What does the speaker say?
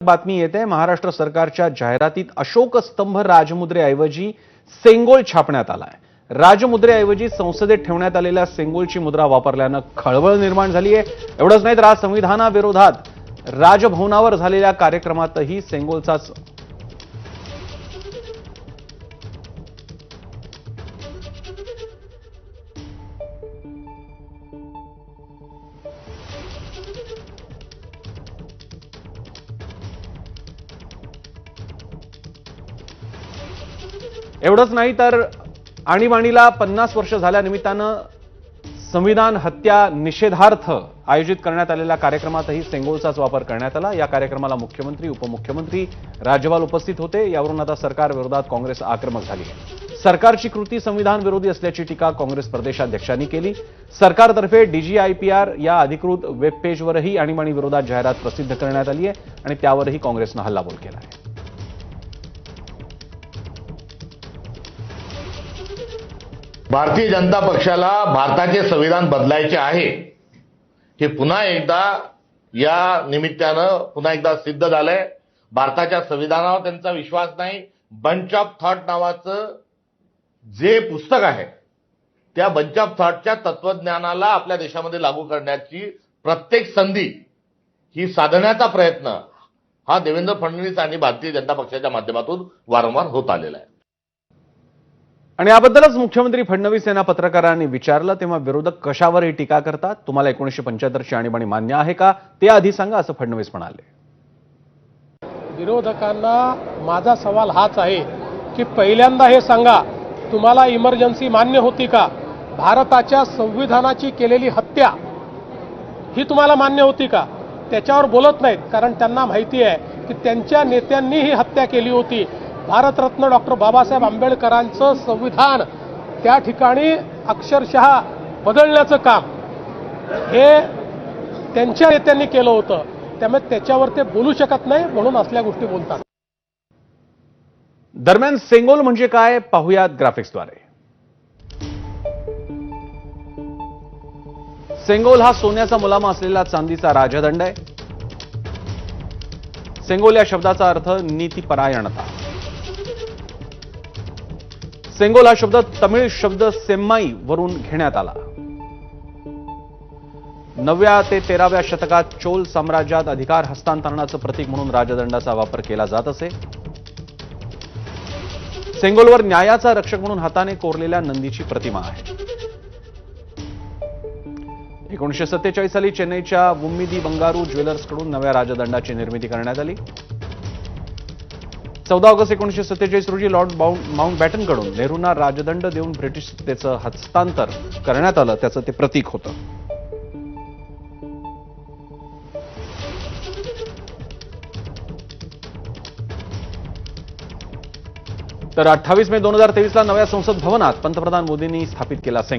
बातमी येते. महाराष्ट्र सरकारच्या जाहिरातीत अशोकस्तंभ राजमुद्रेऐवजी सेंगोल छापण्यात आलाय. राजमुद्रेऐवजी संसदेत ठेवण्यात आलेल्या सेंगोलची मुद्रा वापरल्यानं खळबळ निर्माण झाली आहे एवढंच नाही तर आज संविधानाविरोधात राजभवनावर झालेल्या कार्यक्रमातही सेंगोलचाच एवढंच नाही तर आणीबाणीला पन्नास वर्ष झाल्यानिमित्तानं संविधान हत्या निषेधार्थ आयोजित करण्यात आलेल्या कार्यक्रमातही सेंगोलचाच वापर करण्यात आला. या कार्यक्रमाला मुख्यमंत्री उपमुख्यमंत्री राज्यपाल उपस्थित होते. यावरून आता सरकार विरोधात काँग्रेस आक्रमक झाली आहे. सरकारची कृती संविधान विरोधी असल्याची टीका काँग्रेस प्रदेशाध्यक्षांनी केली. सरकारतर्फे डीजीआयपीआर या अधिकृत वेबपेजवरही आणीबाणी विरोधात जाहिरात प्रसिद्ध करण्यात आली आहे आणि त्यावरही काँग्रेसनं हल्लाबोल केला आहे. भारतीय जनता पक्षाला भारताचे संविधान बदलायचे आहे. हे पुन्हा एकदा या निमित्तानं पुन्हा एकदा सिद्ध झालंय. भारताच्या संविधानावर त्यांचा विश्वास नाही. बंच ऑफ थॉट नावाचं जे पुस्तक आहे त्या बंच ऑफ थॉटच्या तत्वज्ञानाला आपल्या देशामध्ये लागू करण्याची प्रत्येक संधी ही साधण्याचा प्रयत्न हा देवेंद्र फडणवीस आणि भारतीय जनता पक्षाच्या माध्यमातून वारंवार होत आलेला आहे. आणि याबद्दलच मुख्यमंत्री फडणवीस यांना पत्रकारांनी विचारलं तेव्हा विरोधक कशावरही टीका करतात? तुम्हाला एकोणीशे पंच्याहत्तरची आणीबाणी मान्य आहे का? ते आधी सांगा असं फडणवीस म्हणाले. विरोधकांना माझा सवाल हाच आहे की पहिल्यांदा हे सांगा तुम्हाला इमर्जन्सी मान्य होती का? भारताच्या संविधानाची केलेली हत्या ही तुम्हाला मान्य होती का? त्याच्यावर बोलत नाहीत कारण त्यांना माहिती आहे की त्यांच्या नेत्यांनी ही हत्या केली होती. भारतरत्न डॉक्टर बाबासाहेब आंबेडकरांचं संविधान त्या ठिकाणी अक्षरशः बदलण्याचं काम हे त्यांच्या नेत्यांनी केलं होतं. त्यामुळे त्याच्यावर ते बोलू शकत नाही म्हणून असल्या गोष्टी बोलतात. दरम्यान सेंगोल म्हणजे काय पाहुयात ग्राफिक्सद्वारे. सेंगोल हा सोन्याचा मुलामा असलेला चांदीचा राजदंड आहे. सेंगोल या शब्दाचा अर्थ नीतीपरायणता. सेंगोल हा शब्द तमिळ शब्द सेम्माई वरून घेण्यात आला. नवव्या ते तेराव्या शतकात चोल साम्राज्यात अधिकार हस्तांतरणाचं प्रतीक म्हणून राजदंडाचा वापर केला जात असे. सेंगोलवर न्यायाचा रक्षक म्हणून हाताने कोरलेल्या नंदीची प्रतिमा आहे. एकोणीशे सत्तेचाळीस साली चेन्नईच्या वुम्मिदी बंगारू ज्वेलर्सकडून नव्या राजदंडाची निर्मिती करण्यात आली. चौदा ऑगस्ट एकोणीशे सत्तेचाळीस रोजी लॉर्ड बाउंड माउंट बॅटनकडून नेहरूंना राजदंड देऊन ब्रिटिश सत्तेचं हस्तांतर करण्यात आलं त्याचं ते प्रतीक होतं. तर अठ्ठावीस मे दोन हजार तेवीसला नव्या संसद भवनात पंतप्रधान मोदींनी स्थापित केला सेंगो.